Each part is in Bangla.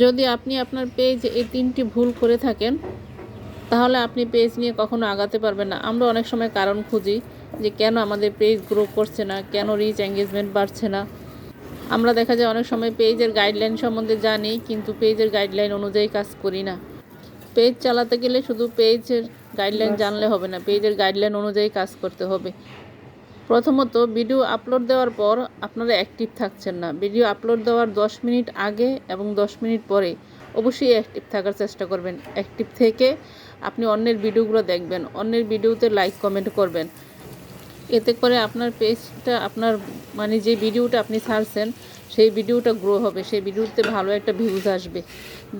যদি আপনি আপনার পেজ এই তিনটি ভুল করে থাকেন তাহলে আপনি পেজ নিয়ে কখনো আগাতে পারবেন না। আমরা অনেক সময় কারণ খুঁজি যে কেন আমাদের পেজ গ্রো করছে না কেন রিচ এঙ্গেজমেন্ট বাড়ছে না। আমরা দেখা যায় অনেক সময় পেজের গাইডলাইন সম্বন্ধে জানি কিন্তু পেজের গাইডলাইন অনুযায়ী কাজ করি না। পেজ চালাতে গেলে শুধু পেজের গাইডলাইন জানলে হবে না পেজের গাইডলাইন অনুযায়ী কাজ করতে হবে। প্রথমত ভিডিও আপলোড দেওয়ার পর আপনারা অ্যাক্টিভ থাকছেন না। ভিডিও আপলোড দেওয়ার দশ মিনিট আগে এবং দশ মিনিট পরে অবশ্যই অ্যাক্টিভ থাকার চেষ্টা করবেন। অ্যাক্টিভ থেকে আপনি অন্যের ভিডিওগুলো দেখবেন, অন্যের ভিডিওতে লাইক, কমেন্ট করবেন। এতে করে আপনার পেজটা, আপনার মানে যে ভিডিওটা আপনি ছাড়ছেন, সেই ভিডিওটা গ্রো হবে, সেই ভিডিওতে ভালো একটা ভিউজ আসবে।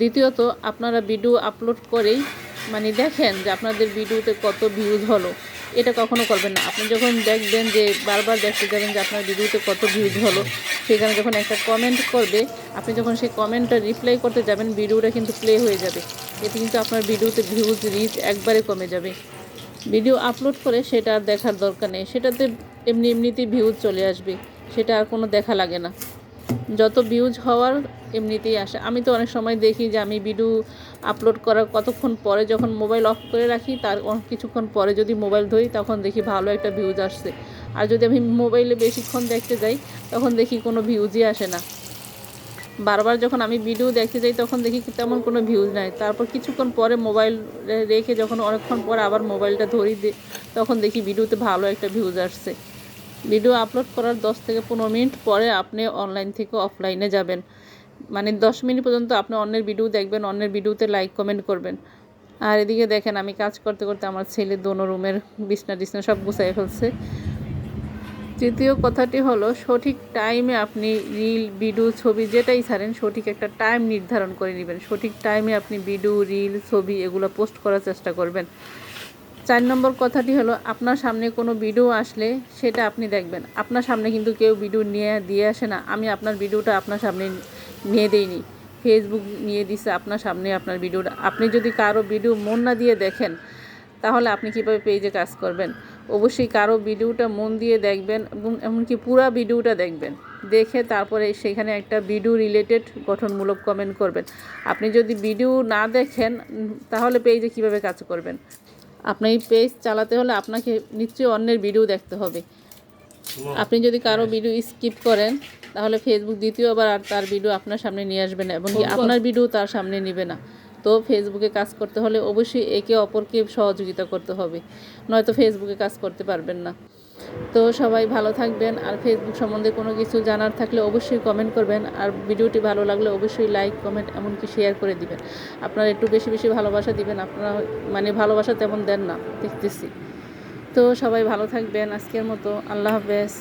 দ্বিতীয়ত, আপনারা ভিডিও আপলোড করেই মানে দেখেন যে আপনাদের ভিডিওতে কত ভিউজ হলো। এটা কখনো করবেন না। আপনি যখন দেখবেন যে বারবার দেখতে যাবেন যে আপনার ভিডিওতে কত ভিউজ হলো সেখানে যখন একটা কমেন্ট করবে, আপনি যখন সেই কমেন্টটা রিপ্লাই করতে যাবেন, ভিডিওটা কিন্তু প্লে হয়ে যাবে। এতে কিন্তু আপনার ভিডিওতে ভিউজ রিচ একবারে কমে যাবে। ভিডিও আপলোড করে সেটা আর দেখার দরকার নেই। সেটাতে এমনি এমনিতেই ভিউজ চলে আসবে। সেটা আর কোনো দেখা লাগে না। যত ভিউজ হওয়ার এমনিতেই আসে। আমি তো অনেক সময় দেখি যে আমি ভিডিও আপলোড করার কতক্ষণ পরে যখন মোবাইল অফ করে রাখি, তার কিছুক্ষণ পরে যদি মোবাইল ধরি, তখন দেখি ভালো একটা ভিউজ আসছে। আর যদি আমি মোবাইলে বেশিক্ষণ দেখতে যাই, তখন দেখি কোনো ভিউজই আসে না। বারবার যখন আমি ভিডিও দেখতে যাই, তখন দেখি তেমন কোনো ভিউজ নাই। তারপর কিছুক্ষণ পরে মোবাইল রেখে যখন অনেকক্ষণ পরে আবার মোবাইলটা ধরি তখন দেখি ভিডিওতে ভালো একটা ভিউজ আসছে। ভিডিও আপলোড করার দশ থেকে পনেরো মিনিট পরে আপনি অনলাইন থেকে অফলাইনে যাবেন। মানে দশ মিনিট পর্যন্ত আপনি অন্যের ভিডিও দেখবেন, অন্যের ভিডিওতে লাইক কমেন্ট করবেন। আর এদিকে দেখেন, আমি কাজ করতে করতে আমার ছেলে দোনো রুমের বিছনা টিছনা সব গুছাই ফেলছে। তৃতীয় কথাটি হলো, সঠিক টাইমে আপনি রিল ভিডিও ছবি যেটাই ছাড়েন, সঠিক একটা টাইম নির্ধারণ করে নেবেন। সঠিক টাইমে আপনি ভিডিও রিল ছবি এগুলো পোস্ট করার চেষ্টা করবেন। চার নম্বর কথাটি হলো, আপনার সামনে কোনো ভিডিও আসলে সেটা আপনি দেখবেন। আপনার সামনে কিন্তু কেউ ভিডিও নিয়ে, দিয়ে আসে না। আমি আপনার ভিডিওটা আপনার সামনে নিয়ে দেইনি। ফেসবুক নিয়ে দিছে আপনার সামনে আপনার ভিডিওটা। আপনি যদি কারও ভিডিও মন না দিয়ে দেখেন, তাহলে আপনি কীভাবে পেজে কাজ করবেন? অবশ্যই কারও ভিডিওটা মন দিয়ে দেখবেন এবং এমনকি পুরো ভিডিওটা দেখবেন। দেখে তারপরে সেখানে একটা ভিডিও রিলেটেড গঠনমূলক কমেন্ট করবেন। আপনি যদি ভিডিও না দেখেন, তাহলে পেজে কীভাবে কাজ করবেন? আপনি এই পেজ চালাতে হলে আপনাকে নিশ্চয়ই অন্যের ভিডিও দেখতে হবে। আপনি যদি কারও ভিডিও স্কিপ করেন তাহলে ফেসবুক দ্বিতীয়বার আর তার ভিডিও আপনার সামনে নিয়ে আসবে না এবং আপনার ভিডিও তার সামনে নিবে না। তো ফেসবুকে কাজ করতে হলে অবশ্যই একে অপরকে সহযোগিতা করতে হবে নয়তো ফেসবুকে কাজ করতে পারবেন না। তো সবাই ভালো থাকবেন। আর ফেসবুক সম্বন্ধে কোনো কিছু জানার থাকলে অবশ্যই কমেন্ট করবেন। আর ভিডিওটি ভালো লাগলে অবশ্যই লাইক কমেন্ট এমনকি শেয়ার করে দিবেন। আপনারা একটু বেশি বেশি ভালোবাসা দিবেন। আপনারা মানে ভালোবাসা তেমন দেন না, দেখতেছি। তো সবাই ভালো থাকবেন আজকের মতো। আল্লাহ হাফেজ।